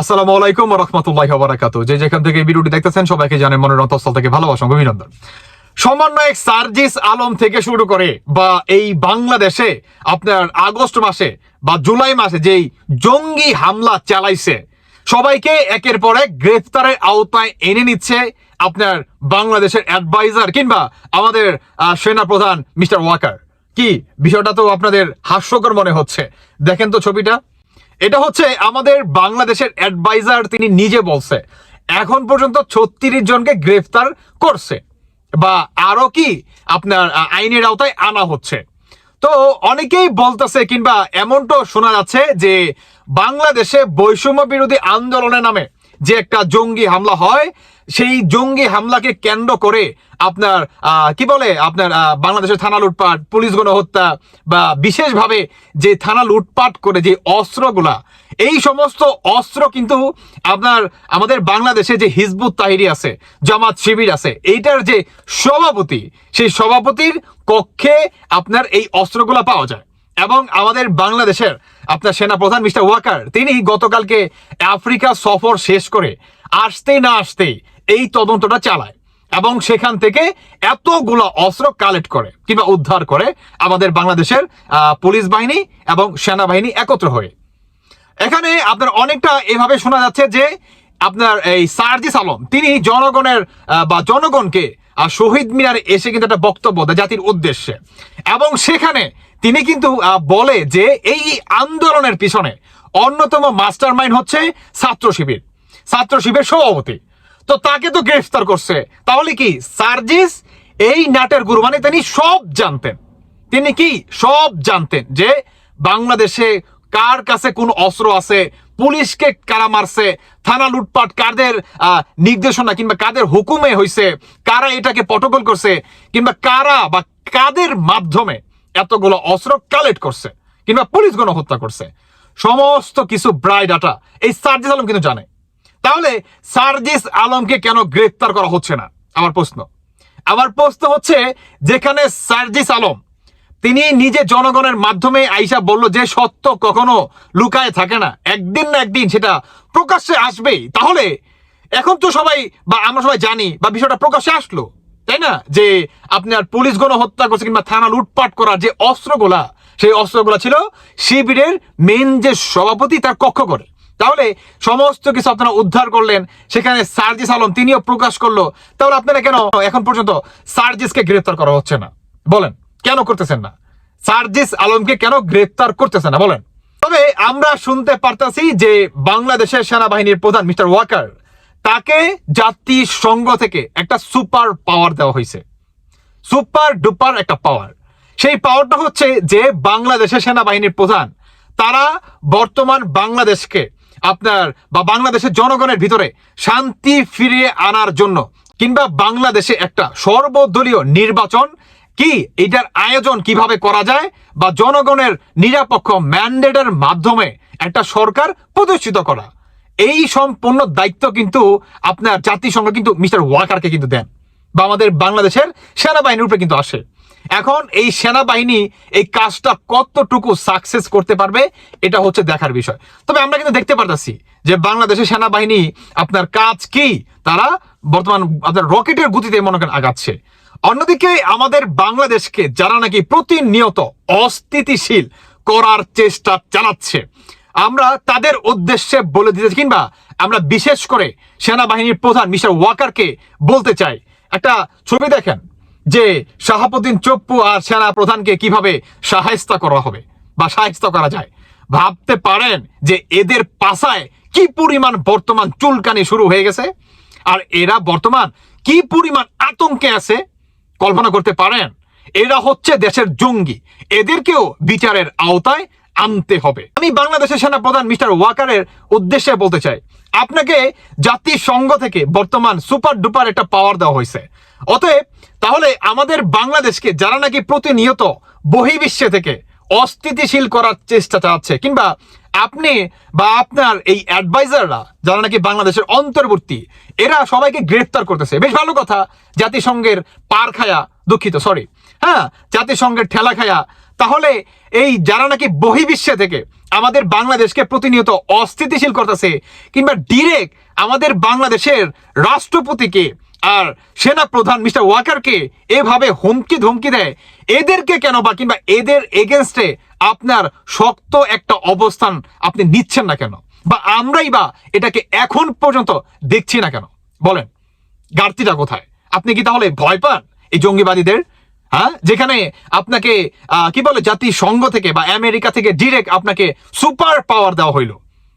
আসসালামু আলাইকুম রহমতুল্লাহ বারাকাত যে যেখান থেকে ভিডিওটি দেখতেছেন সবাইকে থেকে ভালোবাসা অভিনন্দন। সমন্বয়ক সার্জিস আলম থেকে শুরু করে বা এই বাংলাদেশে আপনার আগস্ট মাসে বা জুলাই মাসে যেই জঙ্গি হামলা চালাইছে সবাইকে একের পর এক গ্রেফতারের আওতায় এনে নিচ্ছে আপনার বাংলাদেশের অ্যাডভাইজার কিংবা আমাদের আহ, সেনাপ্রধান মিস্টার ওয়াকার। কি বিষয়টা তো আপনাদের হাস্যকর মনে হচ্ছে। দেখেন তো ছবিটা। এটা হচ্ছে আমাদের বাংলাদেশের অ্যাডভাইজার তিনি নিজে বলছে। এখন পর্যন্ত ছত্রিশ জনকে গ্রেফতার করছে। বা আরও কি, আপনার আইনের আওতায় আনা হচ্ছে। তো অনেকেই বলতেছে কিংবা এমনটাও শোনা যাচ্ছে যে বাংলাদেশে বৈষম্য বিরোধী আন্দোলনের নামে যে একটা জঙ্গি হামলা হয়, সেই জঙ্গি হামলাকে কেন্দ্র করে আপনার কি বলে, আপনার বাংলাদেশের থানা লুটপাট, পুলিশ গণহত্যা বা বিশেষভাবে যে থানা লুটপাট করে যে অস্ত্রগুলা, এই সমস্ত অস্ত্র কিন্তু আপনার আমাদের বাংলাদেশে যে হিজবুত তাহিরি আছে, জামাত শিবির আছে, এইটার যে সভাপতি, সেই সভাপতির কক্ষে আপনার এই অস্ত্রগুলা পাওয়া যায়। এবং আমাদের বাংলাদেশের আপনার সেনাপ্রধান মিস্টার ওয়াকার, তিনি গতকালকে আফ্রিকা সফর শেষ করে আসতেই না আসতেই এই তদন্তটা চালায় এবং সেখান থেকে এতগুলো অস্ত্র কালেক্ট করে কিংবা উদ্ধার করে আমাদের বাংলাদেশের পুলিশ বাহিনী এবং সেনাবাহিনী একত্র হয়ে। এখানে আপনার অনেকটা এভাবে শোনা যাচ্ছে যে আপনার এই সার্জিস আলম, তিনি জনগণের বা জনগণকে শহীদ মিনারে এসে কিন্তু একটা বক্তব্য দেয় জাতির উদ্দেশ্যে। এবং সেখানে তিনি কিন্তু বলে যে এই আন্দোলনের পিছনে অন্যতম মাস্টার মাইন্ড হচ্ছে ছাত্র শিবির ছাত্র শিবির সভাপতি। তো তাকে তো গ্রেফতার করছে। তাহলে কি সার্জিস এই নাটের গুরু মানে তিনি সব জানতেন? তিনি কি সব জানতেন যে বাংলাদেশে কার কাছে কোন অস্ত্র আছে, পুলিশকে কারা মারছে, থানা লুটপাট কাদের নির্দেশনা কিংবা কাদের হুকুমে হয়েছে কারা এটাকে পটকল করছে, কিংবা কারা বা কাদের মাধ্যমে এতগুলো অস্ত্র কালেক্ট করছে, কিংবা পুলিশ হত্যা করছে। সমস্ত কিছু ব্রাই ডাটা এই সার্জিস আলম কিন্তু জানে। তাহলে সার্জিস আলমকে কেন গ্রেফতার করা হচ্ছে না? আমার প্রশ্ন। আমার প্রশ্ন হচ্ছে, যেখানে সার্জিস আলম, তিনি নিজে জনগণের মাধ্যমে আইসা বলল যে সত্য কখনো লুকায় থাকে না, একদিন না একদিন সেটা প্রকাশ্যে আসবেই। তাহলে এখন তো সবাই বা আমরা সবাই জানি বা বিষয়টা প্রকাশ্যে আসলো। তাই না? যে আপনার পুলিশ গণ হত্যা করছে কিংবা থানা লুটপাট করার যে অস্ত্রগুলা, সেই অস্ত্রগুলা ছিল শিবিরের মেন যে সভাপতি তার কক্ষ করে। তাহলে সমস্ত কিছু আপনারা উদ্ধার করলেন, সেখানে সার্জিস আলম তিনিও প্রকাশ করল। তাহলে আপনারা কেন এখন পর্যন্ত সার্জিসকে গ্রেফতার করা হচ্ছে না? বলেন, কেন করতেছেন না? সার্জিস আলমকে কেন গ্রেফতার করতেছেন না? বলেন। তবে আমরা শুনতে পারতাছি যে বাংলাদেশের সেনাবাহিনীর প্রধান মিস্টার ওয়াকার তাকে জাতিসংঘ থেকে একটা সুপার পাওয়ার দেওয়া হয়েছে। সুপার ডুপার একটা পাওয়ার। সেই পাওয়ারটা হচ্ছে যে বাংলাদেশের সেনাবাহিনীর প্রধান, তারা বর্তমান বাংলাদেশকে আপনার বা বাংলাদেশের জনগণের ভিতরে শান্তি ফিরিয়ে আনার জন্য কিংবা বাংলাদেশে একটা সর্বদলীয় নির্বাচন কি, এটার আয়োজন কীভাবে করা যায় বা জনগণের নিরাপক্ষ ম্যান্ডেটের মাধ্যমে একটা সরকার প্রতিষ্ঠিত করা। এই সম্পূর্ণ দায়িত্ব কিন্তু আপনার জাতিসংঘ কিন্তু মিস্টার ওয়াকারকে কিন্তু দেন বা আমাদের বাংলাদেশের সেনাবাহিনীর উপরে কিন্তু আসে। এখন এই সেনাবাহিনী এই কাজটা কতটুকু সাকসেস করতে পারবে, এটা হচ্ছে দেখার বিষয়। তবে আমরা কিন্তু দেখতে পারতেছি যে বাংলাদেশের সেনাবাহিনী আপনার কাজ কি, তারা বর্তমান আপনার রকেটের গতিতে মনে করেন আগাচ্ছে। অন্যদিকে আমাদের বাংলাদেশকে যারা নাকি প্রতিনিয়ত অস্থিতিশীল করার চেষ্টা চালাচ্ছে আমরা তাদের উদ্দেশ্যে বলে দিতে কিংবা আমরা বিশেষ করে সেনাবাহিনীর প্রধান মিস্টার ওয়াকারকে বলতে চাই। একটা ছবি দেখেন যে শাহাবুদ্দিন চপ্পু আর সেনা প্রধানকে কীভাবে সাহায্য করা হবে বা সাহায্য করা যায়। ভাবতে পারেন যে এদের পাশায় কি পরিমাণ বর্তমান চুলকানি শুরু হয়ে গেছে আর এরা বর্তমান কি পরিমাণ আতঙ্কে আছে কল্পনা করতে পারেন। এরা হচ্ছে দেশের জঙ্গি। এদেরকেও বিচারের আওতায় আনতে হবে। আমি বাংলাদেশের সেনা প্রধান মিস্টার ওয়াকারের উদ্দেশ্যে বলতে চাই, আপনাকে জাতিসংঘ থেকে বর্তমান সুপার ডুপার একটা পাওয়ার দেওয়া হয়েছে। অতএব, তাহলে আমাদের বাংলাদেশকে যারা নাকি প্রতিনিয়ত বহির্বিশ্বে থেকে অস্থিতিশীল করার চেষ্টা চালাচ্ছে, কিংবা আপনি বা আপনার এই অ্যাডভাইজাররা যারা নাকি বাংলাদেশের অন্তর্বর্তী, এরা সবাইকে গ্রেফতার করতেছে। বেশ ভালো কথা, জাতিসংঘের পার খায়া দুঃখিত সরি হ্যাঁ জাতিসংঘের ঠেলা খায়া তাহলে এই যারা নাকি বহির্বিশ্বে থেকে আমাদের বাংলাদেশকে প্রতিনিয়ত অস্থিতিশীল করতেছে কিংবা ডিরেক্ট আমাদের বাংলাদেশের রাষ্ট্রপতিকে আর সেনা প্রধান মিস্টার ওয়াকারকে এভাবে হুমকি ধমকি দেয়, এদেরকে কেন বা কিংবা এদের এগেনস্টে আপনার শক্ত একটা অবস্থান আপনি নিচ্ছেন না কেন? বা আমরাই বা এটাকে এখন পর্যন্ত দেখছি না কেন? বলেন, ঘাটতিটা কোথায়? আপনি কি তাহলে ভয় পান এই জঙ্গিবাদীদের? হ্যাঁ? যেখানে আপনাকে কি বলে, জাতিসংঘ থেকে বা আমেরিকা থেকে ডিরেক্ট আপনাকে সুপার পাওয়ার দেওয়া হইল।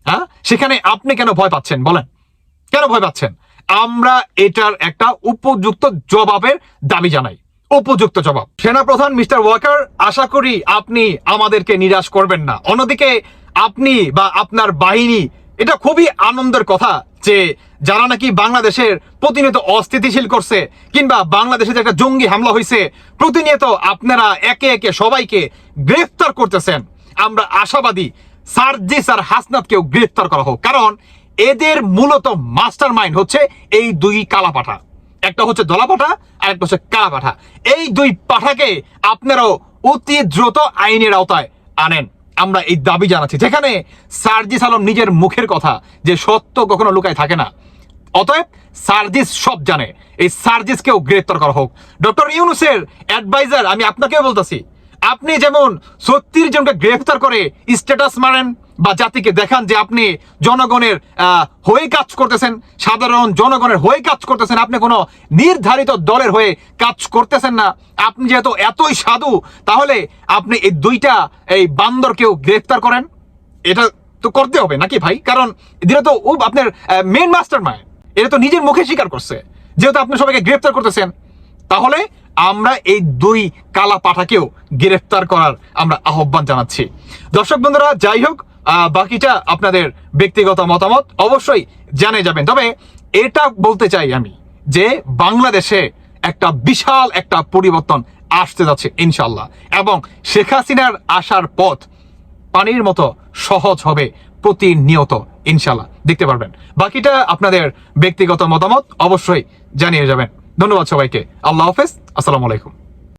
হ্যাঁ? সেখানে আপনি কেন ভয় পাচ্ছেন? বলেন। কেন ভয় পাচ্ছেন? আমরা এটার একটা উপযুক্ত জবাবের দাবি জানাই। উপযুক্ত জবাব। সেনাপ্রধান মিস্টার ওয়াকার, আশা করি আপনি আমাদেরকে নিরাশ করবেন না। অন্যদিকে আপনি বা আপনার বাহিনী, এটা খুবই আনন্দের কথা যে যারা নাকি বাংলাদেশের প্রতিনিয়ত অস্থিতিশীল করছে কিংবা বাংলাদেশে যে একটা জঙ্গি হামলা হয়েছে প্রতিনিয়ত আপনারা একে একে সবাইকে গ্রেফতার করতেছেন। আমরা আশাবাদী সার্জিস আর হাসনাতকেও গ্রেফতার করা হোক। কারণ এদের মূলত মাস্টার মাইন্ড হচ্ছে এই দুই কালা পাঠা একটা হচ্ছে দলা পাঠা আর একটা হচ্ছে কালা পাঠা এই দুই পাঠাকে আপনারাও অতি দ্রুত আইনের আওতায় আনেন। আমরা এই দাবি জানাচ্ছি। যেখানে সার্জিস আলম নিজের মুখের কথা, যে সত্য কখনো লুকায় থাকে না। অতএব সার্জিস সব জানে। এই সার্জিসকেও গ্রেফতার করা হোক। ডক্টর ইউনুসের অ্যাডভাইজার আমি আপনাকেও বলতেছি, আপনি যেমন সত্তর জনকে গ্রেফতার করে স্ট্যাটাস মারেন বা জাতিকে দেখান যে আপনি জনগণের হয়ে কাজ করতেছেন, সাধারণ জনগণের হয়ে কাজ করতেছেন, আপনি কোনো নির্ধারিত দলের হয়ে কাজ করতেছেন না। আপনি যেহেতু এতই সাধু, তাহলে আপনি এই দুইটা, এই বান্দরকেও গ্রেফতার করেন। এটা তো করতে হবে নাকি ভাই? কারণ এটা তো আপনার মেন মাস্টার মাইন্ড এটা তো নিজের মুখে স্বীকার করছে। যেহেতু আপনি সবাইকে গ্রেফতার করতেছেন, তাহলে আমরা এই দুই কালা পাঠাকেও গ্রেফতার করার আমরা আহ্বান জানাচ্ছি। দর্শক বন্ধুরা, যাই হোক বাকিটা আপনাদের ব্যক্তিগত মতামত অবশ্যই জানে যাবেন। তবে এটা বলতে চাই আমি যে বাংলাদেশে একটা বিশাল একটা পরিবর্তন আসতে যাচ্ছে ইনশাল্লাহ এবং শেখ হাসিনার আসার পথ পানির মতো সহজ হবে প্রতিনিয়ত ইনশাল্লাহ দেখতে পারবেন। বাকিটা আপনাদের ব্যক্তিগত মতামত অবশ্যই জানিয়ে যাবেন। ধন্যবাদ সবাইকে। আল্লাহ হাফেজ। আসসালামু আলাইকুম।